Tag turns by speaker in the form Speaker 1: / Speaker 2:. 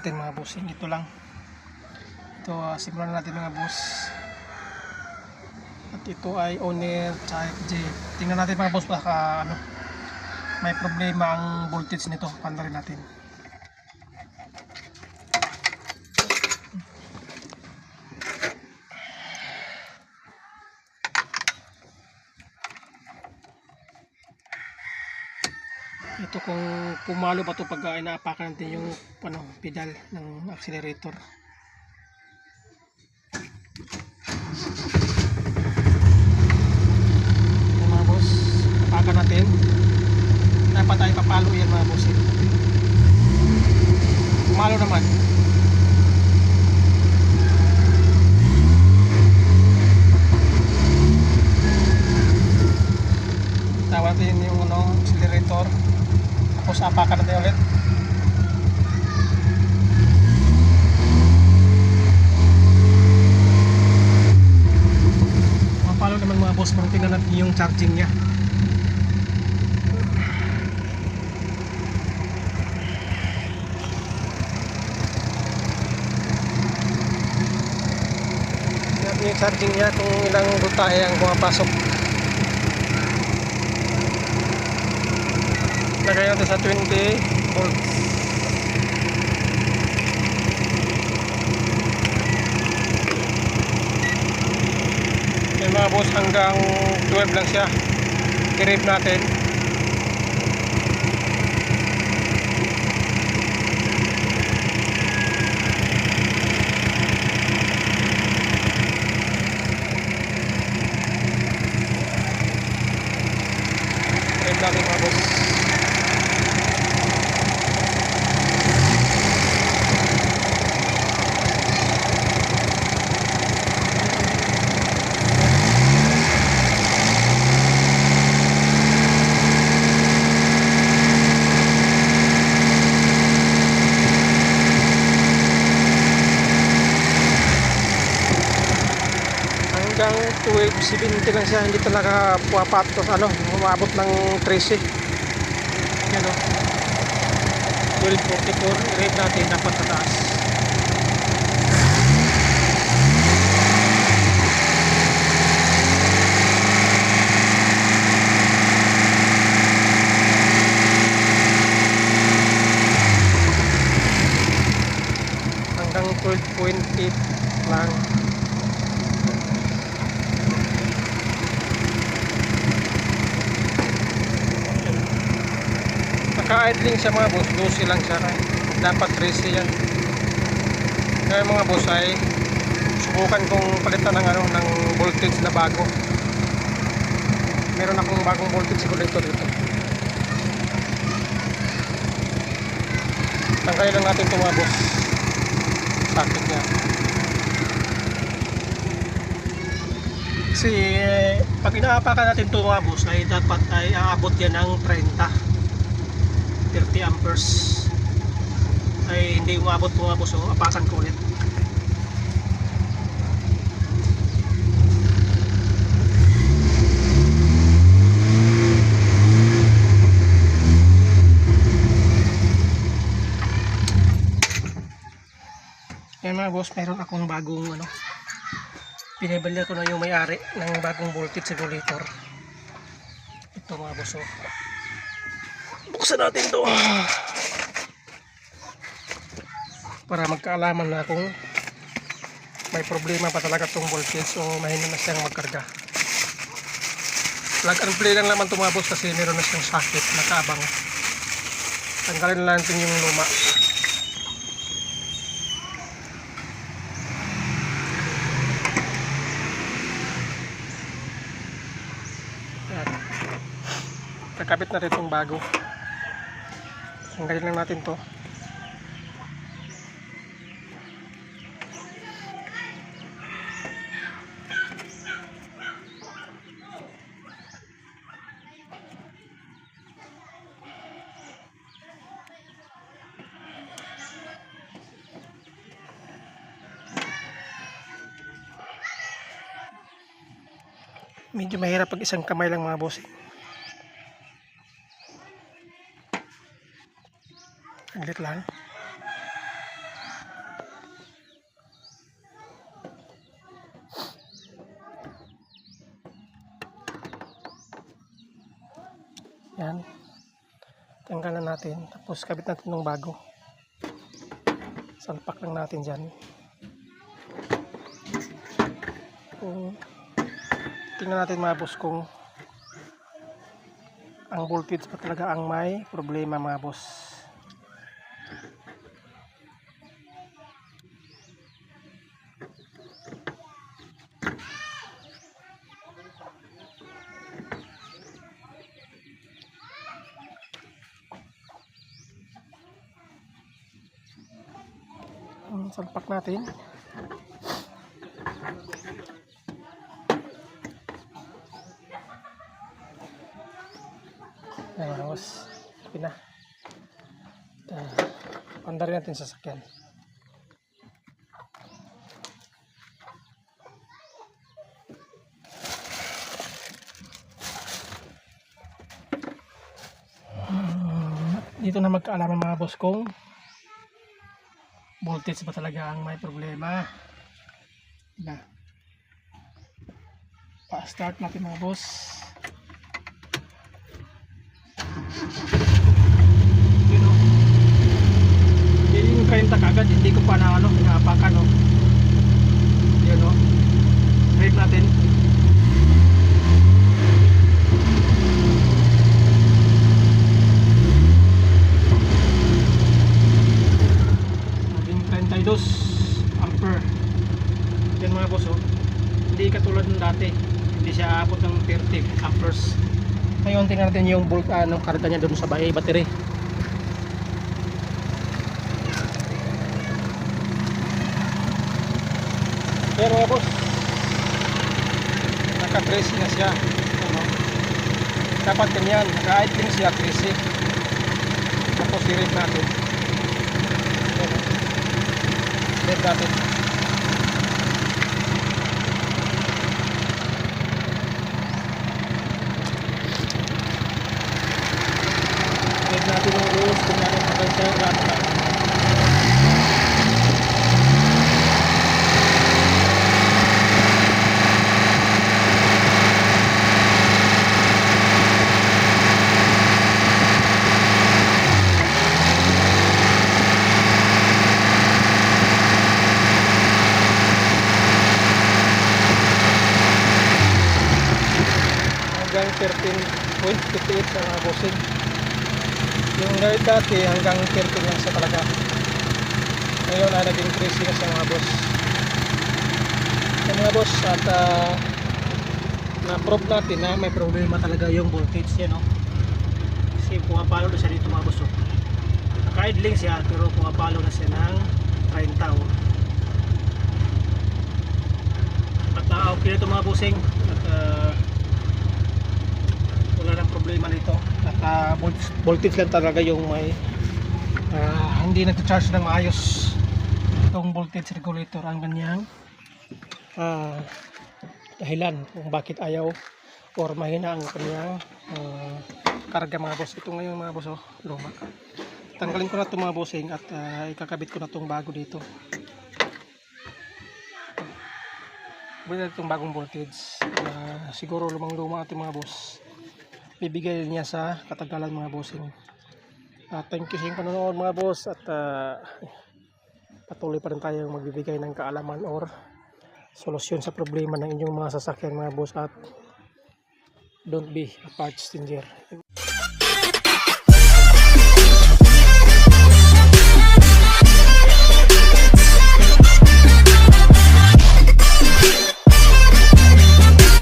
Speaker 1: natin mga bossing. Ito lang. Ito, ah, simulan natin mga boss. At ito ay owner tsaka J. Tingnan natin mga boss baka ano, may problema ang voltage nito. Panda rin natin. Ito kung pumalo ba ito pag inaapakan natin yung ano, pedal ng accelerator. Yung mga boss, apakan natin. Dapat ay papalo yan mga boss. eh. Pumalo naman. Tawag natin yung ano, accelerator. Tapos apakan natin ulit. Mapalo naman mga boss, kung tingnan natin yung charging niya. Tingnan natin yung charging niya kung ilang voltahe ang pumapasok. Lagay natin sa 20 volts. Mga boss, hanggang 12 lang siya. I-rave natin. Rave natin mga boss. Hanggang 12.70 lang siya hindi talaga pumapatos ano umabot ng 13 yan o 12.44 rate natin dapat tataas. Hanggang 12.8 lang Naka-idling siya mga boss, 12 lang siya. Dapat 13 yan. Kaya mga boss ay subukan kong palitan ng ano ng voltage na bago. Meron akong bagong voltage regulator dito. Tanggalin lang natin ito mga boss. Sakit niya. Kasi eh, pag inaapakan natin ito mga boss ay dapat ay aabot yan ng 30. 30 amperes. Ay hindi umabot mga boss so apakan ko ulit. Yan mga boss meron akong bagong ano pinibili ko na yung may-ari ng bagong voltage regulator. Ito mga boss oh. Buksan natin to. Para magkaalaman na kung may problema pa talaga itong voltage o mahina na siyang magkarga. Plug and play lang naman boss kasi meron na siyang socket na kaabang tanggalin lang natin yung luma. Yan. kakabit na rin itong bago tanggalin lang natin to. Medyo mahirap pag isang kamay lang mga boss ulit lang. Yan. Tanggalan natin. Tapos kabit natin ng bago. Salpak lang natin dyan. Kung tingnan natin mga boss kung ang voltage pa talaga ang may problema mga boss. Ang salpak natin. Ayan, tapos, pina. Uh, pandarin natin sa sakyan. Dito na magkaalaman mga boss kong voltage ba talaga ang may problema. Na. Pa-start natin mga boss. Yun o. Yun yung kainta kagad. Hindi ko pa na ano, pinaapakan o. Yun o. Rate natin. Naging 32 ampere. Yan mga boss oh. Hindi katulad ng dati. Hindi siya aabot ng 30 amperes. Ngayon tingnan natin yung volt ano karga niya doon sa bahay battery. Pero mga boss, naka-trace na siya. Ano? Dapat ganyan, naka-idling siya 13. Tapos i-rate natin. Ayan. Rate natin. Rate natin yung rules kung ano hanggang sa rata. hanggang 13.58 sa mga bossing. Yung guide dati hanggang 13 lang sa talaga. Ngayon ay naging 13 na siya mga boss. So mga boss at uh, na-prove natin na may problema talaga yung voltage yan no. Kasi pumapalo na siya dito mga boss. Oh. Naka-idling siya pero pumapalo na siya ng 30 oh. At uh, okay na ito mga bossing. At uh, problema nito. Naka voltage, voltage lang talaga yung may ah, hindi nagcha-charge ng maayos itong voltage regulator. Ang ganyang ah, dahilan kung bakit ayaw or mahina ang kanyang ah, karga mga boss. Ito ngayon mga boss oh, luma. Tanggalin ko na ito mga bossing at ah, ikakabit ko na itong bago dito. Bili itong bagong voltage. Ah, siguro lumang luma ito mga boss bibigay niya sa katagalan mga bossing. Uh, thank you sa panonood mga boss at uh, patuloy pa rin tayong magbibigay ng kaalaman or solusyon sa problema ng inyong mga sasakyan mga boss at don't be a part stranger.